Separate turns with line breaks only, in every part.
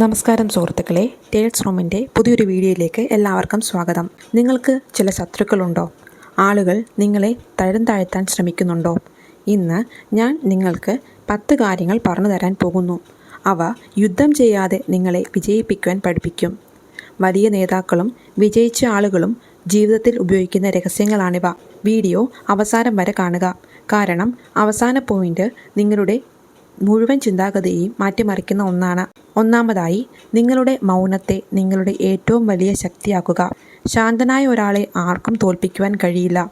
നമസ്കാരം സുഹൃത്തുക്കളെ ടേൽസ് റൂമിന്റെ പുതിയൊരു വീഡിയോയിലേക്ക് എല്ലാവർക്കും സ്വാഗതം. നിങ്ങൾക്ക് ചില ശത്രുക്കളുണ്ടോ? ആളുകൾ നിങ്ങളെ തരം താഴ്ത്താൻ ശ്രമിക്കുന്നുണ്ടോ? ഇന്ന് ഞാൻ നിങ്ങൾക്ക് പത്ത് കാര്യങ്ങൾ പറഞ്ഞു തരാൻ പോകുന്നു. അവ യുദ്ധം ചെയ്യാതെ നിങ്ങളെ വിജയിപ്പിക്കുവാൻ പഠിപ്പിക്കും. വലിയ നേതാക്കളും വിജയിച്ച ആളുകളും ജീവിതത്തിൽ ഉപയോഗിക്കുന്ന രഹസ്യങ്ങളാണിവ. വീഡിയോ അവസാനം വരെ കാണുക. കാരണം അവസാന പോയിന്റ് നിങ്ങളുടെ മുഴുവൻ ചിന്താഗതിയെയും മാറ്റിമറിക്കുന്ന ഒന്നാണ്. ഒന്നാമതായി നിങ്ങളുടെ മൗനത്തെ നിങ്ങളുടെ ഏറ്റവും വലിയ ശക്തിയാക്കുക. ശാന്തനായ ഒരാളെ ആർക്കും തോൽപ്പിക്കുവാൻ കഴിയില്ല.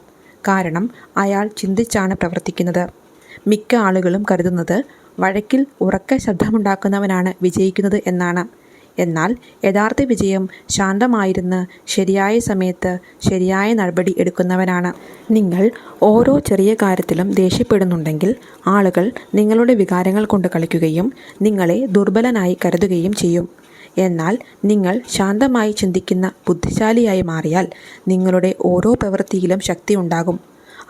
കാരണം അയാൾ ചിന്തിച്ചാണ് പ്രവർത്തിക്കുന്നത്. മിക്ക ആളുകളും കരുതുന്നത് വഴക്കിൽ ഉറക്ക ശബ്ദമുണ്ടാക്കുന്നവനാണ് വിജയിക്കുന്നത് എന്നാണ്. എന്നാൽ യഥാർത്ഥ വിജയം ശാന്തമായിരുന്ന് ശരിയായ സമയത്ത് ശരിയായ നടപടി എടുക്കുന്നവനാണ്. നിങ്ങൾ ഓരോ ചെറിയ കാര്യത്തിലും ദേഷ്യപ്പെടുന്നുണ്ടെങ്കിൽ ആളുകൾ നിങ്ങളുടെ വികാരങ്ങൾ കൊണ്ട് കളിക്കുകയും നിങ്ങളെ ദുർബലനായി കരുതുകയും ചെയ്യും. എന്നാൽ നിങ്ങൾ ശാന്തമായി ചിന്തിക്കുന്ന ബുദ്ധിശാലിയായി മാറിയാൽ നിങ്ങളുടെ ഓരോ പ്രവൃത്തിയിലും ശക്തി ഉണ്ടാകും.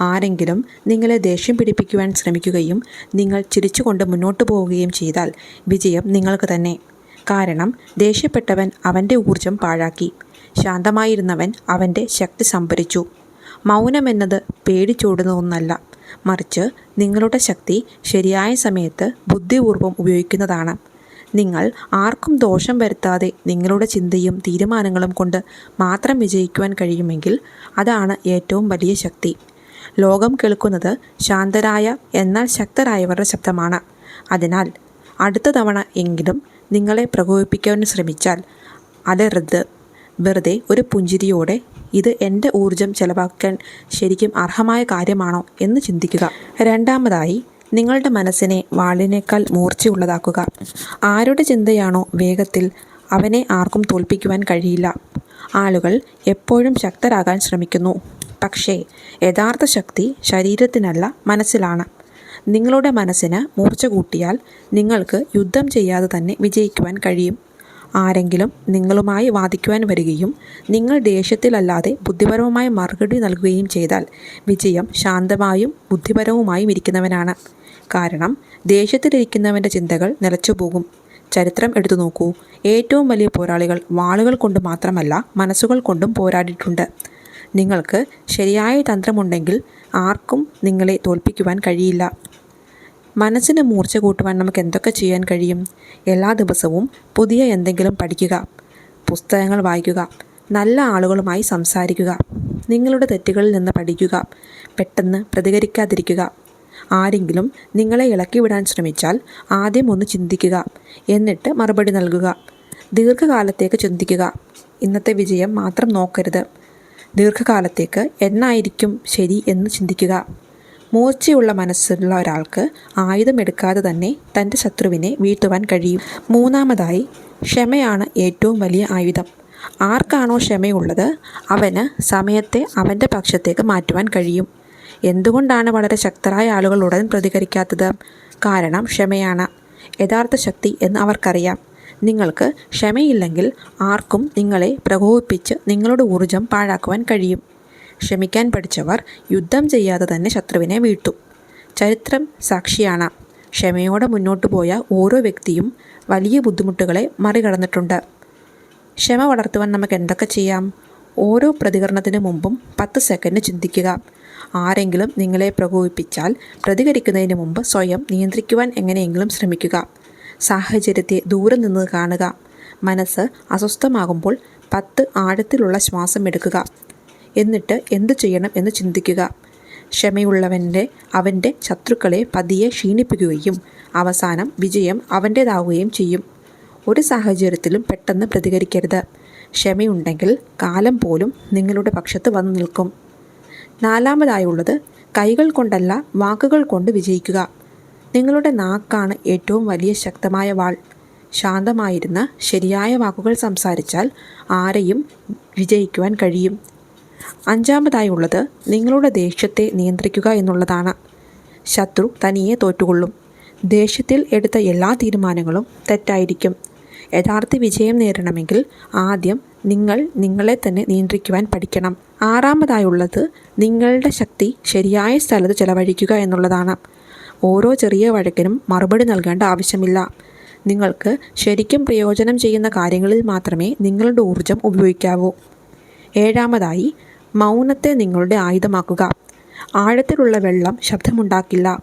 ആരെങ്കിലും നിങ്ങളെ ദേഷ്യം പിടിപ്പിക്കുവാൻ ശ്രമിക്കുകയും നിങ്ങൾ ചിരിച്ചുകൊണ്ട് മുന്നോട്ട് പോവുകയും ചെയ്താൽ വിജയം നിങ്ങൾക്ക് തന്നെ. കാരണം ദേഷ്യപ്പെട്ടവൻ അവന്റെ ഊർജം പാഴാക്കി. ശാന്തമായിരുന്നവൻ അവന്റെ ശക്തി സംഭരിച്ചു. മൗനമെന്നത് പേടിച്ചോടുന്ന ഒന്നല്ല. മറിച്ച് നിങ്ങളുടെ ശക്തി ശരിയായ സമയത്ത് ബുദ്ധിപൂർവം ഉപയോഗിക്കുന്നതാണ്. നിങ്ങൾ ആർക്കും ദോഷം വരുത്താതെ നിങ്ങളുടെ ചിന്തയും തീരുമാനങ്ങളും കൊണ്ട് മാത്രം വിജയിക്കുവാൻ കഴിയുമെങ്കിൽ അതാണ് ഏറ്റവും വലിയ ശക്തി. ലോകം കേൾക്കുന്നത് ശാന്തരായ എന്നാൽ ശക്തരായവരുടെ ശബ്ദമാണ്. അതിനാൽ അടുത്ത തവണ എങ്കിലും നിങ്ങളെ പ്രകോപിപ്പിക്കാൻ ശ്രമിച്ചാൽ അലറരുത് വെറുതെ ഒരു പുഞ്ചിരിയോടെ ഇത് എന്റെ ഊർജം ചെലവാക്കാൻ ശരിക്കും അർഹമായ കാര്യമാണോ എന്ന് ചിന്തിക്കുക. രണ്ടാമതായി നിങ്ങളുടെ മനസ്സിനെ വാളിനേക്കാൾ മൂർച്ചയുള്ളതാക്കുക. ആരുടെ ചിന്തയാണോ വേഗത്തിൽ അവനെ ആർക്കും തോൽപ്പിക്കുവാൻ കഴിയില്ല. ആളുകൾ എപ്പോഴും ശക്തരാകാൻ ശ്രമിക്കുന്നു. പക്ഷേ യഥാർത്ഥ ശക്തി ശരീരത്തിനല്ല മനസ്സിലാണ്. നിങ്ങളുടെ മനസ്സിന് മൂർച്ച കൂട്ടിയാൽ നിങ്ങൾക്ക് യുദ്ധം ചെയ്യാതെ തന്നെ വിജയിക്കുവാൻ കഴിയും. ആരെങ്കിലും നിങ്ങളുമായി വാദിക്കുവാൻ വരികയും നിങ്ങൾ ദേഷ്യത്തിലല്ലാതെ ബുദ്ധിപരവുമായ മറുപടി നൽകുകയും ചെയ്താൽ വിജയം ശാന്തമായും ബുദ്ധിപരവുമായും ഇരിക്കുന്നവനാണ്. കാരണം ദേഷ്യത്തിലിരിക്കുന്നവന്റെ ചിന്തകൾ നിലച്ചുപോകും. ചരിത്രം എടുത്തു നോക്കൂ. ഏറ്റവും വലിയ പോരാളികൾ വാളുകൾ കൊണ്ട് മാത്രമല്ല മനസ്സുകൾ കൊണ്ടും പോരാടിയിട്ടുണ്ട്. നിങ്ങൾക്ക് ശരിയായ തന്ത്രമുണ്ടെങ്കിൽ ആർക്കും നിങ്ങളെ തോൽപ്പിക്കുവാൻ കഴിയില്ല. മനസ്സിന് മൂർച്ച കൂട്ടുവാൻ നമുക്ക് എന്തൊക്കെ ചെയ്യാൻ കഴിയും? എല്ലാ ദിവസവും പുതിയ എന്തെങ്കിലും പഠിക്കുക പുസ്തകങ്ങൾ വായിക്കുക നല്ല ആളുകളുമായി സംസാരിക്കുക നിങ്ങളുടെ തെറ്റുകളിൽ നിന്ന് പഠിക്കുക പെട്ടെന്ന് പ്രതികരിക്കാതിരിക്കുക. ആരെങ്കിലും നിങ്ങളെ ഇളക്കി വിടാൻ ശ്രമിച്ചാൽ ആദ്യം ഒന്ന് ചിന്തിക്കുക എന്നിട്ട് മറുപടി നൽകുക. ദീർഘകാലത്തേക്ക് ചിന്തിക്കുക. ഇന്നത്തെ വിജയം മാത്രം നോക്കരുത്. ദീർഘകാലത്തേക്ക് എന്നായിരിക്കും ശരി എന്ന് ചിന്തിക്കുക. മൂർച്ചയുള്ള മനസ്സുള്ള ഒരാൾക്ക് ആയുധമെടുക്കാതെ തന്നെ തന്റെ ശത്രുവിനെ വീഴ്ത്തുവാൻ കഴിയും. മൂന്നാമതായി ക്ഷമയാണ് ഏറ്റവും വലിയ ആയുധം. ആർക്കാണോ ക്ഷമയുള്ളത് അവന് സമയത്തെ അവന്റെ പക്ഷത്തേക്ക് മാറ്റുവാൻ കഴിയും. എന്തുകൊണ്ടാണ് വളരെ ശക്തരായ ആളുകൾ ഉടൻ പ്രതികരിക്കാത്തത്? കാരണം ക്ഷമയാണ്. യഥാർത്ഥ ശക്തി എന്ന് അവർക്കറിയാം. നിങ്ങൾക്ക് ക്ഷമയില്ലെങ്കിൽ ആർക്കും നിങ്ങളെ പ്രകോപിപ്പിച്ച് നിങ്ങളുടെ ഊർജം പാഴാക്കുവാൻ കഴിയും. ക്ഷമിക്കാൻ പഠിച്ചവർ യുദ്ധം ചെയ്യാതെ തന്നെ ശത്രുവിനെ വീഴ്ത്തും. ചരിത്രം സാക്ഷിയാണ്. ക്ഷമയോടെ മുന്നോട്ടു പോയ ഓരോ വ്യക്തിയും വലിയ ബുദ്ധിമുട്ടുകളെ മറികടന്നിട്ടുണ്ട്. ക്ഷമ വളർത്തുവാൻ നമുക്ക് എന്തൊക്കെ ചെയ്യാം? ഓരോ പ്രതികരണത്തിന് മുമ്പും പത്ത് സെക്കൻഡ് ചിന്തിക്കുക. ആരെങ്കിലും നിങ്ങളെ പ്രകോപിപ്പിച്ചാൽ പ്രതികരിക്കുന്നതിന് മുമ്പ് സ്വയം നിയന്ത്രിക്കുവാൻ എങ്ങനെയെങ്കിലും ശ്രമിക്കുക. സാഹചര്യത്തെ ദൂരെ നിന്ന് കാണുക. മനസ്സ് അസ്വസ്ഥമാകുമ്പോൾ പത്ത് ആഴത്തിലുള്ള ശ്വാസം എടുക്കുക. എന്നിട്ട് എന്തു ചെയ്യണം എന്ന് ചിന്തിക്കുക. ക്ഷമയുള്ളവന്റെ അവന്റെ ശത്രുക്കളെ പതിയെ ക്ഷീണിപ്പിക്കുകയും അവസാനം വിജയം അവന്റേതാവുകയും ചെയ്യും. ഒരു സാഹചര്യത്തിലും പെട്ടെന്ന് പ്രതികരിക്കരുത്. ക്ഷമയുണ്ടെങ്കിൽ കാലം പോലും നിങ്ങളുടെ പക്ഷത്ത് വന്നു നിൽക്കും. നാലാമതായുള്ളത് കൈകൾ കൊണ്ടല്ല വാക്കുകൾ കൊണ്ട് വിജയിക്കുക. നിങ്ങളുടെ നാക്കാണ് ഏറ്റവും വലിയ ശക്തമായ വാൾ. ശാന്തമായിരുന്ന ശരിയായ വാക്കുകൾ സംസാരിച്ചാൽ ആരെയും വിജയിക്കുവാൻ കഴിയും. അഞ്ചാമതായുള്ളത് നിങ്ങളുടെ ദേഷ്യത്തെ നിയന്ത്രിക്കുക എന്നുള്ളതാണ്. ശത്രു തനിയെ തോറ്റുകൊള്ളും. ദേഷ്യത്തിൽ എടുത്ത എല്ലാ തീരുമാനങ്ങളും തെറ്റായിരിക്കും. യഥാർത്ഥ വിജയം നേടണമെങ്കിൽ ആദ്യം നിങ്ങൾ നിങ്ങളെ തന്നെ നിയന്ത്രിക്കുവാൻ പഠിക്കണം. ആറാമതായുള്ളത് നിങ്ങളുടെ ശക്തി ശരിയായ സ്ഥലത്ത് ചെലവഴിക്കുക എന്നുള്ളതാണ്. ഓരോ ചെറിയ വഴക്കിനും മറുപടി നൽകേണ്ട ആവശ്യമില്ല. നിങ്ങൾക്ക് ശരിക്കും പ്രയോജനം ചെയ്യുന്ന കാര്യങ്ങളിൽ മാത്രമേ നിങ്ങളുടെ ഊർജം ഉപയോഗിക്കാവൂ. ഏഴാമതായി മൗനത്തെ നിങ്ങളുടെ ആയുധമാക്കുക. ആഴത്തിലുള്ള വെള്ളം ശബ്ദമുണ്ടാക്കില്ല.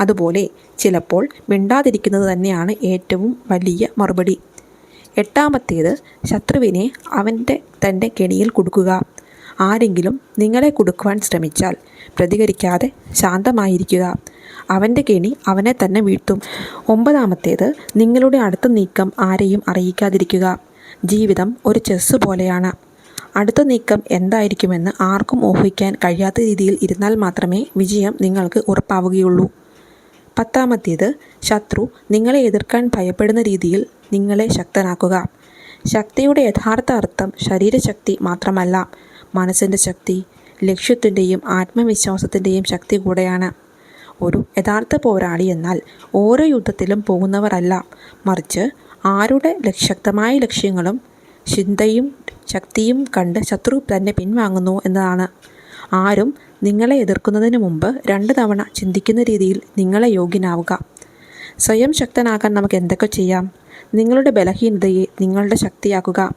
അതുപോലെ ചിലപ്പോൾ മിണ്ടാതിരിക്കുന്നത് തന്നെയാണ് ഏറ്റവും വലിയ മറുപടി. എട്ടാമത്തേത് ശത്രുവിനെ അവന്റെ തന്റെ കെണിയിൽ കൊടുക്കുക. ആരെങ്കിലും നിങ്ങളെ കൊടുക്കുവാൻ ശ്രമിച്ചാൽ പ്രതികരിക്കാതെ ശാന്തമായിരിക്കുക. അവന്റെ കെണി അവനെ തന്നെ വീഴ്ത്തും. ഒമ്പതാമത്തേത് നിങ്ങളുടെ അടുത്ത നീക്കം ആരെയും അറിയിക്കാതിരിക്കുക. ജീവിതം ഒരു ചെസ്സ് പോലെയാണ്. അടുത്ത നീക്കം എന്തായിരിക്കുമെന്ന് ആർക്കും ഊഹിക്കാൻ കഴിയാത്ത രീതിയിൽ ഇരുന്നാൽ മാത്രമേ വിജയം നിങ്ങൾക്ക് ഉറപ്പാവുകയുള്ളൂ. പത്താമത്തേത് ശത്രു നിങ്ങളെ എതിർക്കാൻ ഭയപ്പെടുന്ന രീതിയിൽ നിങ്ങളെ ശക്തനാക്കുക. ശക്തിയുടെ യഥാർത്ഥ അർത്ഥം ശരീരശക്തി മാത്രമല്ല മനസ്സിന്റെ ശക്തി ലക്ഷ്യത്തിന്റെയും ആത്മവിശ്വാസത്തിന്റെയും ശക്തി കൂടെയാണ്. ഒരു യഥാർത്ഥ പോരാളി എന്നാൽ ഓരോ യുദ്ധത്തിലും പോകുന്നവരല്ല മറിച്ച് ആരുടെ ശക്തമായ ലക്ഷ്യങ്ങളും ചിന്തയും ശക്തിയും കണ്ട് ശത്രു തന്നെ പിൻവാങ്ങുന്നു എന്നതാണ്. ആരും നിങ്ങളെ എതിർക്കുന്നതിന് മുമ്പ് രണ്ട് തവണ ചിന്തിക്കുന്ന രീതിയിൽ നിങ്ങളെ യോഗ്യനാവുക. സ്വയം ശക്തനാകാൻ നമുക്ക് എന്തൊക്കെ ചെയ്യാം? നിങ്ങളുടെ ബലഹീനതയെ നിങ്ങളുടെ ശക്തിയാക്കുക.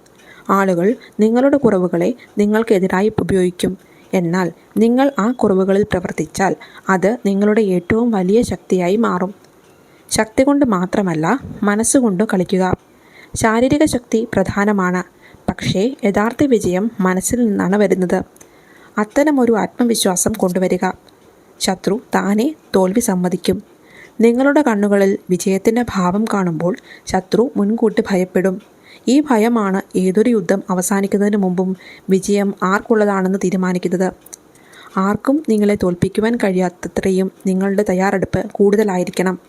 ആളുകൾ നിങ്ങളുടെ കുറവുകളെ നിങ്ങൾക്കെതിരായി ഉപയോഗിക്കും. എന്നാൽ നിങ്ങൾ ആ കുറവുകളിൽ പ്രവർത്തിച്ചാൽ അത് നിങ്ങളുടെ ഏറ്റവും വലിയ ശക്തിയായി മാറും. ശക്തി കൊണ്ട് മാത്രമല്ല മനസ്സുകൊണ്ട് കളിക്കുക. ശാരീരിക ശക്തി പ്രധാനമാണ്. പക്ഷേ യഥാർത്ഥ വിജയം മനസ്സിൽ നിന്നാണ് വരുന്നത്. അത്തരമൊരു ആത്മവിശ്വാസം കൊണ്ടുവരിക. ശത്രു താനെ തോൽവി സമ്മതിക്കും. നിങ്ങളുടെ കണ്ണുകളിൽ വിജയത്തിന്റെ ഭാവം കാണുമ്പോൾ ശത്രു മുൻകൂട്ടി ഭയപ്പെടും. ഈ ഭയമാണ് ഏതൊരു യുദ്ധം അവസാനിക്കുന്നതിന് മുമ്പും വിജയം ആർക്കുള്ളതാണെന്ന് തീരുമാനിക്കുന്നത്. ആർക്കും നിങ്ങളെ തോൽപ്പിക്കുവാൻ കഴിയാത്തത്രയും നിങ്ങളുടെ തയ്യാറെടുപ്പ് കൂടുതലായിരിക്കണം.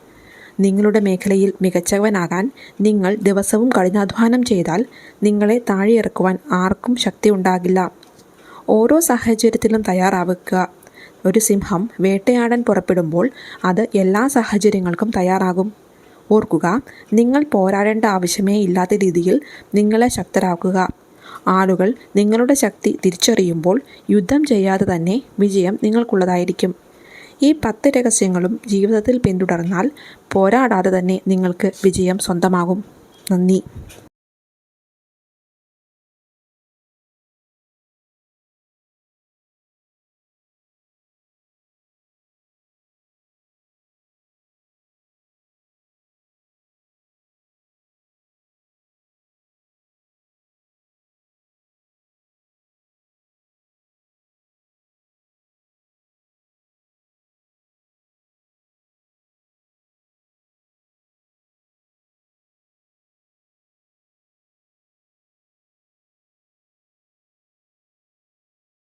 നിങ്ങളുടെ മേഖലയിൽ മികച്ചവനാകാൻ നിങ്ങൾ ദിവസവും കഠിനാധ്വാനം ചെയ്താൽ നിങ്ങളെ താഴെയിറക്കുവാൻ ആർക്കും ശക്തി ഉണ്ടാകില്ല ഓരോ സാഹചര്യത്തിലും തയ്യാറാവുക. ഒരു സിംഹം വേട്ടയാടാൻ പുറപ്പെടുമ്പോൾ അത് എല്ലാ സാഹചര്യങ്ങൾക്കും തയ്യാറാകും. ഓർക്കുക നിങ്ങൾ പോരാടേണ്ട ആവശ്യമേ ഇല്ലാത്ത രീതിയിൽ നിങ്ങളെ ശക്തരാക്കുക. ആളുകൾ നിങ്ങളുടെ ശക്തി തിരിച്ചറിയുമ്പോൾ യുദ്ധം ചെയ്യാതെ തന്നെ വിജയം നിങ്ങൾക്കുള്ളതായിരിക്കും. ഈ പത്ത് രഹസ്യങ്ങളും ജീവിതത്തിൽ പിന്തുടർന്നാൽ പോരാടാതെ തന്നെ നിങ്ങൾക്ക് വിജയം സ്വന്തമാകും. നന്ദി.